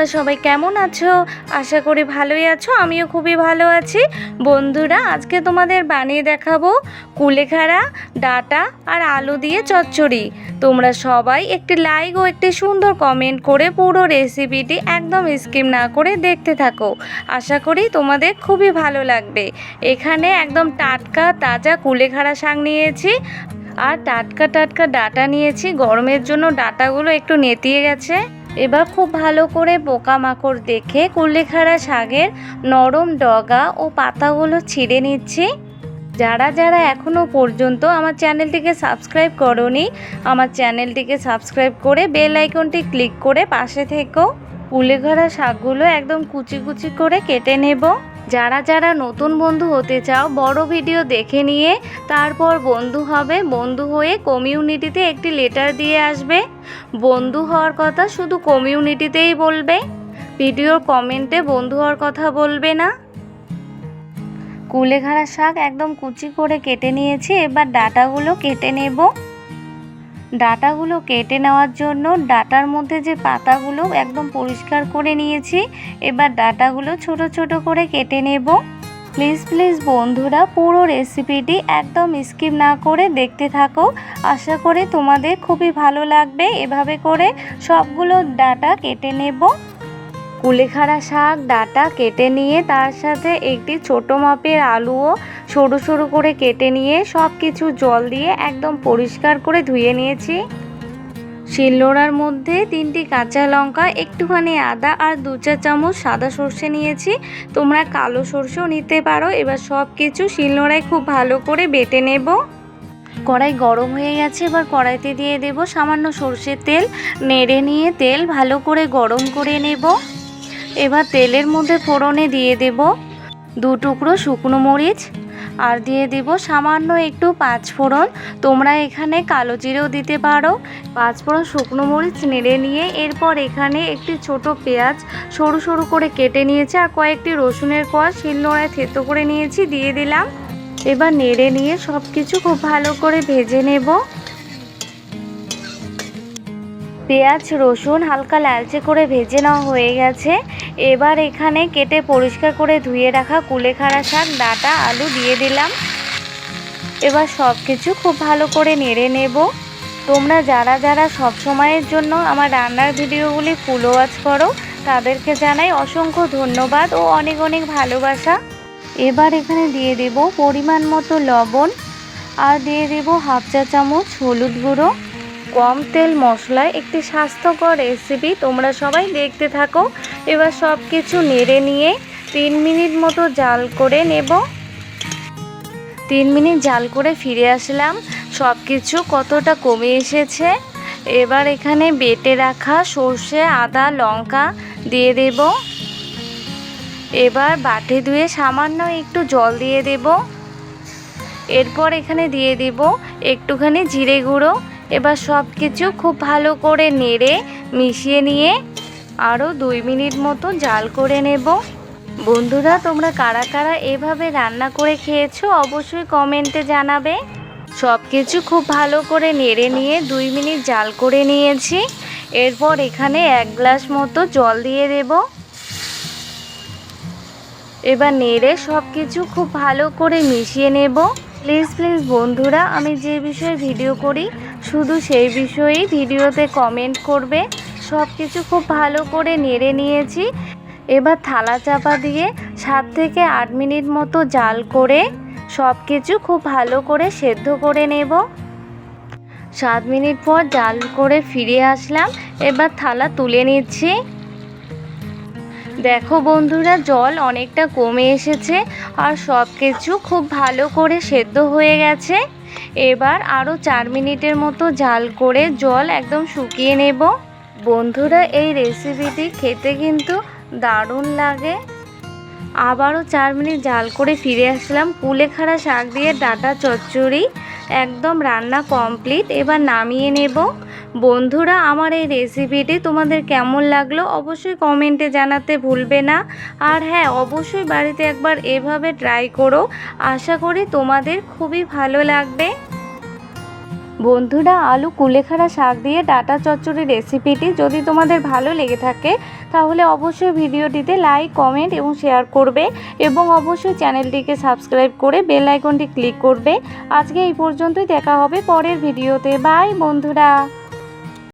তোমরা সবাই কেমন আছো? আশা করি ভালোই আছো, আমিও খুবই ভালো আছি। বন্ধুরা, আজকে তোমাদের বানিয়ে দেখাবো কুলেখাড়া, ডাটা আর আলু দিয়ে চচ্চড়ি। তোমরা সবাই একটি লাইক ও একটি সুন্দর কমেন্ট করে পুরো রেসিপিটি একদম স্কিম না করে দেখতে থাকো। আশা করি তোমাদের খুবই ভালো লাগবে। এখানে একদম টাটকা, তাজা কুলেখাড়া শাক নিয়েছি আর টাটকা টাটকা ডাটা নিয়েছি। গরমের জন্য ডাটাগুলো একটু নেতিয়ে গেছে। এবার খুব ভালো করে পোকামাকড় দেখে কুলেখাড়া শাকের নরম ডগা ও পাতাগুলো ছিঁড়ে নিচ্ছি। যারা যারা এখনও পর্যন্ত আমার চ্যানেলটিকে সাবস্ক্রাইব করনি, আমার চ্যানেলটিকে সাবস্ক্রাইব করে বেল আইকনটি ক্লিক করে পাশে থেকো। কুলেঘরা শাকগুলো একদম কুচি কুচি করে কেটে নেব। যারা যারা নতুন বন্ধু হতে চাও, বড় ভিডিও দেখে নিয়ে তারপর বন্ধু হবে, বন্ধু হয়ে কমিউনিটিতে একটি লেটার দিয়ে আসবে। বন্ধু হওয়ার কথা শুধু কমিউনিটিতেই বলবে। ভিডিওর কমেন্টে বন্ধু হওয়ার কথা বলবে না। কুলেখাড়া শাক একদম কুচি করে কেটে নিয়েছি, এবার ডাটাগুলো কেটে নেব। ডাটাগুলো কেটে নেওয়ার জন্য ডাটার মধ্যে যে পাতাগুলো একদম পরিষ্কার করে নিয়েছি, এবার ডাটাগুলো ছোট ছোট করে কেটে নেব। প্লিজ প্লিজ বন্ধুরা, পুরো রেসিপিটি একদম স্কিপ না করে দেখতে থাকো। আশা করি তোমাদের খুবই ভালো লাগবে। এভাবে করে সবগুলো ডাটা কেটে নেব। কুলেখাড়া শাক ডাটা কেটে নিয়ে তার সাথে একটি ছোট মাপের আলুও সরু সরু করে কেটে নিয়ে সব কিছু জল দিয়ে একদম পরিষ্কার করে ধুয়ে নিয়েছি। শিলনোড়ার মধ্যে তিনটি কাঁচা লঙ্কা, একটুখানি আদা আর দু চা চামচ সাদা সর্ষে নিয়েছি। তোমরা কালো সর্ষেও নিতে পারো। এবার সব কিছু শিলনোড়ায় খুব ভালো করে বেটে নেব। কড়াই গরম হয়ে গেছে। এবার কড়াইতে দিয়ে দেব সামান্য সর্ষের তেল। নেড়ে নিয়ে তেল ভালো করে গরম করে নেব। এবার তেলের মধ্যে ফোড়নে দিয়ে দেব দু টুকরো শুকনো মরিচ আর দিয়ে দেব সামান্য একটু পাঁচ ফোড়ন। তোমরা এখানে কালো জিরেও দিতে পারো। পাঁচ ফোড়ন শুকনো মরিচ নেড়ে নিয়ে এরপর এখানে একটি ছোট পেঁয়াজ সরু সরু করে কেটে নিয়েছি আর কয়েকটি রসুনের কোয়া শিলনোড়ায় থেতো করে নিয়েছি, দিয়ে দিলাম। এবার নেড়ে নিয়ে সব কিছু খুব ভালো করে ভেজে নেব। পেঁয়াজ, রসুন হালকা লালচে করে ভেজে নেওয়া হয়ে গেছে। এবার এখানে কেটে পরিষ্কার করে ধুয়ে রাখা কুলেখাড়া শাক, ডাটা, আলু দিয়ে দিলাম। এবার সব কিছু খুব ভালো করে নেড়ে নেব। তোমরা যারা যারা সব সময়ের জন্য আমার রান্নার ভিডিওগুলি ফুল ওয়াচ করো, তাদেরকে জানাই অসংখ্য ধন্যবাদ ও অনেক অনেক ভালোবাসা। এবার এখানে দিয়ে দেব পরিমাণ মতো লবণ আর দিয়ে দেব হাফ চা চামচ হলুদ গুঁড়ো। কম তেল মশলায় একটি স্বাস্থ্যকর রেসিপি তোমরা সবাই দেখতে থাকো। এবার সব কিছু নেড়ে নিয়ে তিন মিনিট মতো জাল করে নেব। তিন মিনিট জাল করে ফিরে আসলাম। সব কিছু কতটা কমে এসেছে? এবার এখানে বেটে রাখা সর্ষে, আদা, লঙ্কা দিয়ে দেব। এবার বাটি ধুয়ে সামান্য একটু জল দিয়ে দেব। এরপর এখানে দিয়ে দেব একটুখানি জিরে গুঁড়ো। এবার সব কিছু খুব ভালো করে নেড়ে মিশিয়ে নিয়ে আরও দুই মিনিট মতো জাল করে নেব। বন্ধুরা, তোমরা কারা কারা এভাবে রান্না করে খেয়েছো অবশ্যই কমেন্টে জানাবে। সব কিছু খুব ভালো করে নেড়ে নিয়ে দুই মিনিট জাল করে নিয়েছি। এরপর এখানে এক গ্লাস মতো জল দিয়ে দেব। এবার নেড়ে সব কিছু খুব ভালো করে মিশিয়ে নেব। প্লিজ প্লিজ বন্ধুরা, আমি যে বিষয়ে ভিডিও করি শুধু সেই বিষয়েই ভিডিওতে কমেন্ট করবে। সব কিছু খুব ভালো করে নেড়ে নিয়েছি। এবার থালা চাপা দিয়ে সাত থেকে আট মিনিট মতো জাল করে সব কিছু খুব ভালো করে সেদ্ধ করে নেব। সাত মিনিট পর জাল করে ফিরে আসলাম। এবার থালা তুলে নিচ্ছি। দেখো বন্ধুরা, জল অনেকটা কমে এসেছে আর সব কিছু খুব ভালো করে সেদ্ধ হয়ে গেছে। এবার আরও চার মিনিটের মতো জাল করে জল একদম শুকিয়ে নেব। বন্ধুরা, এই রেসিপিটি খেতে কিন্তু দারুণ লাগে। আবারও চার মিনিট জাল করে ফিরে আসলাম কুলেখাড়া শাক দিয়ে ডাটা চচ্চড়ি। একদম রান্না কমপ্লিট এবার নামিয়ে নেব। বন্ধুরা, আমার এই রেসিপিটি তোমাদের কেমন লাগল অবশ্যই কমেন্টে জানাতে ভুলবে না। আর হ্যাঁ অবশ্যই বাড়িতে একবার এভাবে ট্রাই করো। আশা করি তোমাদের খুবই ভালো লাগবে। বন্ধুরা, আলু কুলেখাড়া শাক দিয়ে ডাটা চচ্চড়ি রেসিপিটি যদি তোমাদের ভালো লেগে থাকে, তাহলে অবশ্যই ভিডিওটিতে লাইক কমেন্ট এবং শেয়ার করবে এবং অবশ্যই চ্যানেলটিকে সাবস্ক্রাইব করে বেল আইকনটি ক্লিক করবে। আজকে এই পর্যন্তই, দেখা হবে পরের ভিডিওতে বাই বন্ধুরা।